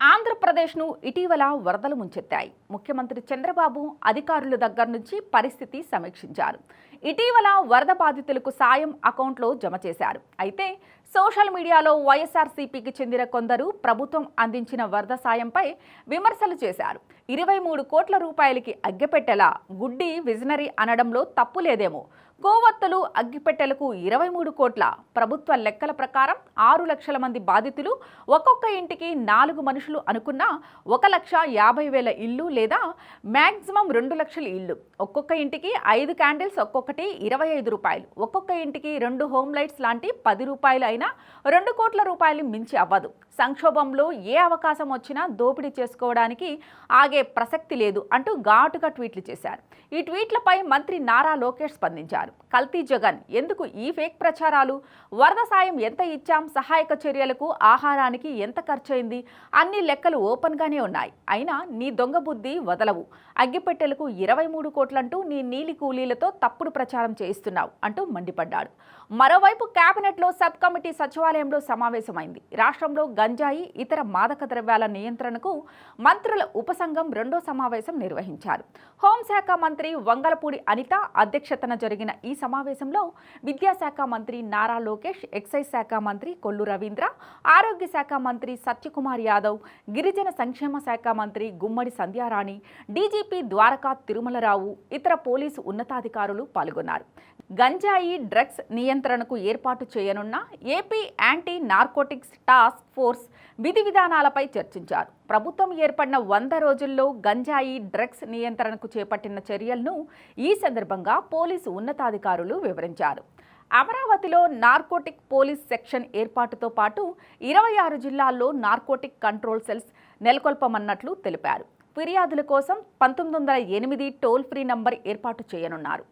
ఆంధ్రప్రదేశ్ను ఇటీవల వరదలు ముంచెత్తాయి. ముఖ్యమంత్రి చంద్రబాబు అధికారుల దగ్గర నుంచి పరిస్థితి సమీక్షించారు. ఇటీవల వరద బాధితులకు సాయం అకౌంట్లో జమ చేశారు. అయితే సోషల్ మీడియాలో వైఎస్ఆర్సీపీకి చెందిన కొందరు ప్రభుత్వం అందించిన వరద సాయంపై విమర్శలు చేశారు. ఇరవై మూడు కోట్ల రూపాయలకి అగ్గిపెట్టెలా గుడ్డి విజనరీ అనడంలో తప్పు లేదేమో. గోవత్తలు అగ్గిపెట్టెలకు ఇరవై మూడు కోట్ల ప్రభుత్వ లెక్కల ప్రకారం ఆరు లక్షల మంది బాధితులు ఒక్కొక్క ఇంటికి నాలుగు మనుషులు అనుకున్న ఒక లక్ష యాభై వేల ఇల్లు లేదా మ్యాక్సిమం రెండు లక్షల ఇల్లు. ఒక్కొక్క ఇంటికి ఐదు క్యాండిల్స్ ఒక్కొక్కటి ఇరవై ఐదు రూపాయలు. ఒక్కొక్క ఇంటికి రెండు హోమ్ లైట్స్ లాంటి పది రూపాయలు అయినా రెండు కోట్ల రూపాయలు మించి అవ్వదు. సంక్షోభంలో ఏ అవకాశం వచ్చినా దోపిడీ చేసుకోవడానికి ఆగే ప్రసక్తి లేదు అంటూ ఘాటుగా ట్వీట్లు చేశారు. ఈ ట్వీట్లపై మంత్రి నారా లోకేష్ స్పందించారు. కల్తీ జగన్ ఎందుకు ఈ ఫేక్ ప్రచారాలు? వరద సాయం ఎంత ఇచ్చాం? సహాయక చర్యలకు ఆహారానికి ఎంత ఖర్చయింది? అన్ని లెక్కలు ఓపెన్గానే ఉన్నాయి. అయినా నీ దొంగ బుద్ధి వదలవు. అగ్గిపెట్టెలకు ఇరవై మూడు కోట్లంటూ నీ నీలి కూలీలతో తప్పుడు ప్రచారం చేయిస్తున్నావు అంటూ మండిపడ్డాడు. మరోవైపు కేబినెట్లో సబ్ కమిటీ సచివాలయంలో సమావేశమైంది. రాష్ట్రంలో గంజాయి ఇతర మాదక ద్రవ్యాల నియంత్రణకు మంత్రుల ఉపసంఘం రెండో సమావేశం నిర్వహించారు. హోంశాఖ మంత్రి వంగలపూడి అనిత అధ్యక్షతన జరిగిన ఈ సమావేశంలో విద్యాశాఖ మంత్రి నారా లోకేష్ ఎక్సైజ్ శాఖ మంత్రి కొల్లు రవీంద్ర ఆరోగ్య శాఖ మంత్రి సత్యకుమార్ యాదవ్ గిరిజన సంక్షేమ శాఖ మంత్రి గుమ్మడి సంధ్యారాణి డీజీపీ ద్వారకా తిరుమలరావు ఇతర పోలీసు ఉన్నతాధికారులు పాల్గొన్నారు. గంజాయి డ్రగ్స్ నియంత్రణకు ఏర్పాటు చేయనున్న AP anti narcotics task force విధి విధానాలపై చర్చించారు. ప్రభుత్వం ఏర్పడిన వంద రోజుల్లో గంజాయి డ్రగ్స్ నియంత్రణకు చేపట్టిన చర్యలను ఈ సందర్భంగా పోలీసు ఉన్నతాధికారులు వివరించారు. అమరావతిలో నార్కోటిక్ పోలీస్ సెక్షన్ ఏర్పాటుతో పాటు ఇరవై ఆరు జిల్లాల్లో నార్కోటిక్ కంట్రోల్ సెల్స్ నెలకొల్పమన్నట్లు తెలిపారు. ఫిర్యాదుల కోసం పంతొమ్మిది వందల ఎనిమిది టోల్ ఫ్రీ నంబర్ ఏర్పాటు చేయనున్నారు.